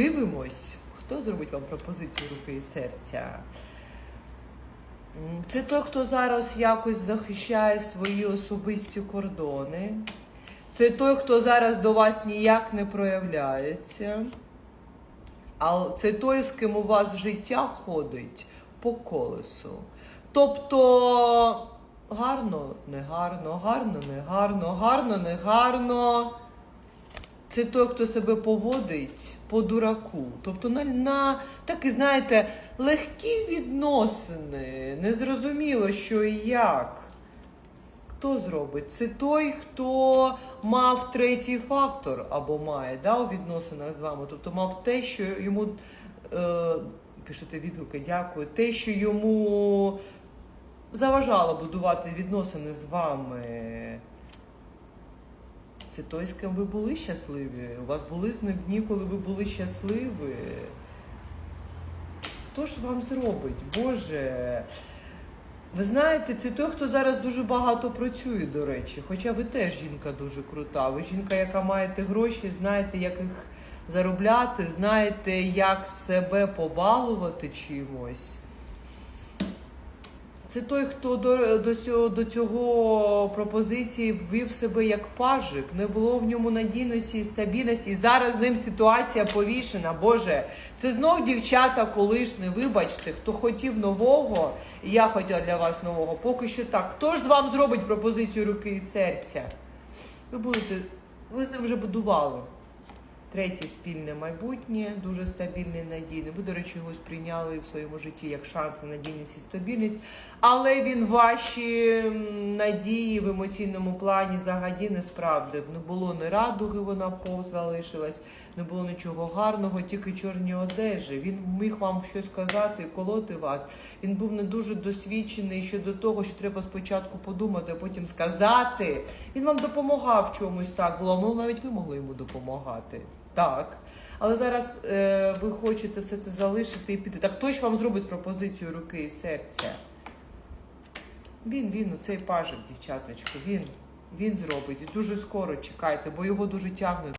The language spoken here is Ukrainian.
Дивимось, хто зробить вам пропозицію руки і серця. Це той, хто зараз якось захищає свої особисті кордони. Це той, хто зараз до вас ніяк не проявляється. А це той, з ким у вас життя ходить по колесу. Тобто гарно, не гарно, гарно, не гарно, гарно, не гарно. Це той, хто себе поводить по дураку. Тобто на, на такі, знаєте, легкі відносини. Незрозуміло, що і як. Хто зробить? Це той, хто мав третій фактор або має да, у відносинах з вами. Тобто мав те, що йому е, пишете відгуки, дякую. Те, що йому заважало будувати відносини з вами. Це той, з ким ви були щасливі. У вас були з ним дні, коли ви були щасливі. Хто ж вам зробить? Боже. Ви знаєте, це той, хто зараз дуже багато працює, до речі. Хоча ви теж жінка дуже крута. Ви жінка, яка маєте гроші, знаєте, як їх заробляти, знаєте, як себе побалувати чимось. Це той, хто до, до, цього, до цього пропозиції ввів себе як пажик, не було в ньому надійності і стабільності. І зараз з ним ситуація повішена. Боже, це знов дівчата колишні, вибачте, хто хотів нового, і я хотіла для вас нового. Поки що так. Хто ж з вам зробить пропозицію руки і серця? Ви будете, ви з ним вже будували. Третє спільне майбутнє, дуже стабільне надійне. Ви, до речі, його сприйняли в своєму житті як шанс на надійність і стабільність, але він ваші надії в емоційному плані загаді не справдив. Не було ні радуги, вона повз залишилась, не було нічого гарного, тільки чорні одежі. Він міг вам щось сказати, колоти вас. Він був не дуже досвідчений щодо того, що треба спочатку подумати, а потім сказати. Він вам допомагав чомусь так було. Ну навіть ви могли йому допомагати. Так. Але зараз е, ви хочете все це залишити і піти. Так хто ж вам зробить пропозицію руки і серця? Він, він, оцей пажик, дівчаточко, він, він зробить. І дуже скоро чекайте, бо його дуже тягне